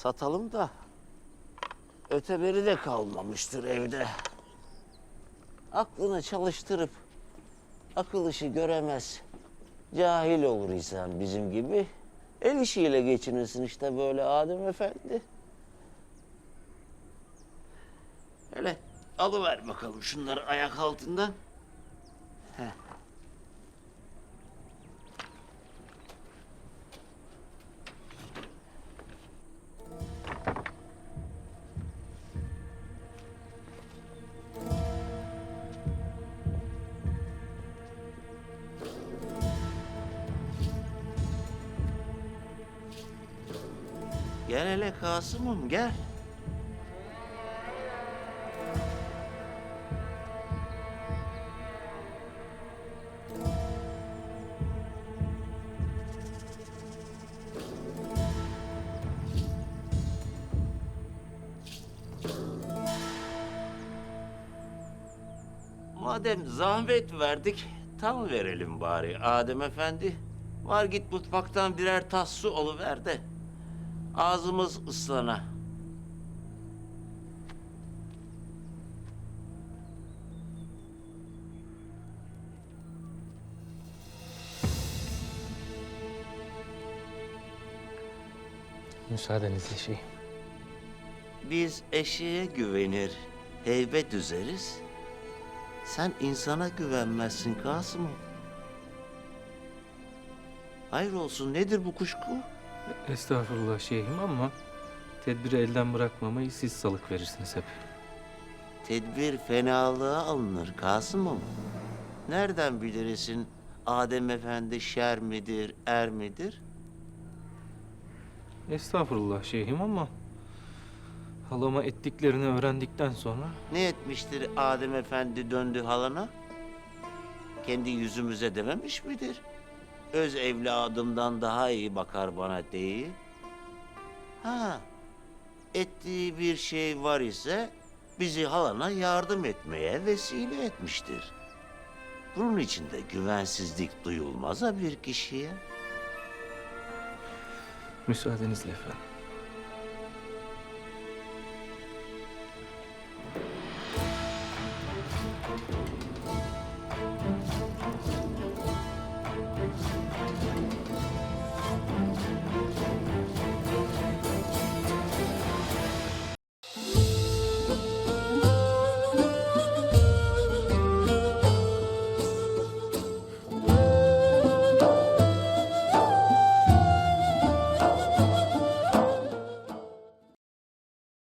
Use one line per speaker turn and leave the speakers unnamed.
satalım da öteberi de kalmamıştır evde. Aklını çalıştırıp akıl işi göremez. Cahil olur insan bizim gibi. El işiyle geçinirsin işte böyle Adem Efendi. Hele alıver bakalım şunları ayak altından. Gel hele Kasım'ım gel. Madem zahmet verdik, tam verelim bari Adem Efendi. Var git mutfaktan birer tas su oluver de ağzımız ıslana.
Müsaadenizle şey.
Biz eşeğe güvenir, heybet üzeriz. Sen insana güvenmezsin Kasım'ım. Hayır olsun nedir bu kuşku?
Estağfurullah şeyhim ama tedbiri elden bırakmamayı siz salık verirsiniz hep.
Tedbir fenalığa alınır Kasım'ım. Nereden bilirsin Adem Efendi şer midir, er midir?
Estağfurullah şeyhim ama halama ettiklerini öğrendikten sonra
Ne etmiştir Adem Efendi döndü halana? Kendi yüzümüze dememiş midir? öz evladımdan daha iyi bakar bana değil. Ha, ettiği bir şey var ise bizi halana yardım etmeye vesile etmiştir. Bunun için de güvensizlik duyulmaza bir kişiye.
Müsaadenizle efendim. Deus.